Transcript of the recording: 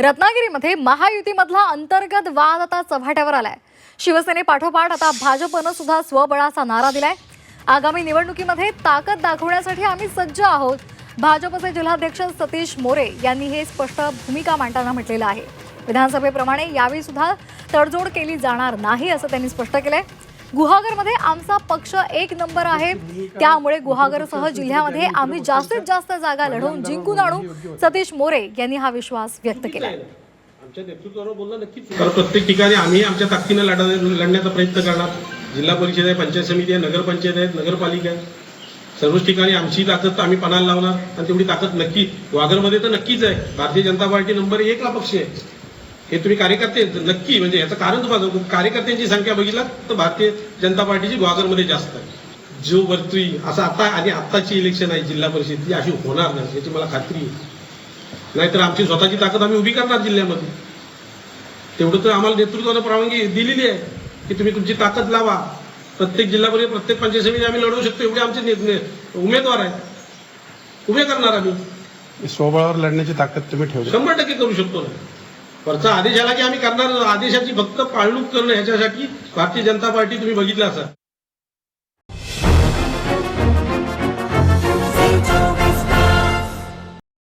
रत्नागिरीमध्ये महायुतीमधला अंतर्गत वाद आता चव्हाट्यावर आलाय. शिवसेनेपाठोपाठ आता भाजपनं सुद्धा स्वबळाचा नारा दिलाय. आगामी निवडणुकीमध्ये ताकद दाखवण्यासाठी आम्ही सज्ज आहोत. भाजपचे जिल्हाध्यक्ष सतीश मोरे यांनी हे स्पष्ट भूमिका मांडताना म्हटलेलं आहे. विधानसभेप्रमाणे यावेळी सुद्धा तडजोड केली जाणार नाही असं त्यांनी स्पष्ट केलंय. गुहागरमध्ये आमचा पक्ष एक नंबर आहे. त्यामुळे गुहागरसह जिल्ह्यामध्ये आम्ही जास्तीत जास्त जागा लढवून जिंकून आणू सतीश मोरे यांनी हा विश्वास व्यक्त केला. आमच्या नेतृत्वावर नक्कीच प्रत्येक ठिकाणी आम्ही आमच्या ताकदीनं लढा लढण्याचा प्रयत्न करणार. जिल्हा परिषद आहे पंचायत समिती आहे नगरपंचायत आहेत नगरपालिका आहे सर्वच ठिकाणी आमची ताकद तर आम्ही पणाला लावणार. आणि तेवढी ताकद नक्की वागरमध्ये तर नक्कीच आहे. भारतीय जनता पार्टी नंबर एकला पक्ष आहे. हे तुम्ही कार्यकर्ते नक्की म्हणजे याचं कारण तुम्हाला कार्यकर्त्यांची संख्या बघितलात तर भारतीय जनता पार्टीची ग्वागरमध्ये जास्त आहे. जो वरती असं आता आणि आत्ताची इलेक्शन आहे जिल्हा परिषद ती अशी होणार नाही याची मला खात्री आहे. नाहीतर आमची स्वतःची ताकद आम्ही उभी करणार जिल्ह्यामध्ये. तेवढं तर आम्हाला नेतृत्वानं परवानगी दिलेली आहे की तुम्ही तुमची ताकद लावा. प्रत्येक जिल्हा परिषद प्रत्येक पंचायत समिती आम्ही लढवू शकतो एवढे आमचे उमेदवार आहेत. उभे करणार आम्ही. स्वबळावर लढण्याची ताकद तुम्ही ठेवली. शंभर टक्के करू शकतो ना. वरचा आदेश आला की आम्ही करणार आदेशाची फक्त पाळणूक करणं ह्याच्यासाठी भारतीय जनता पार्टी तुम्ही बघितलं असा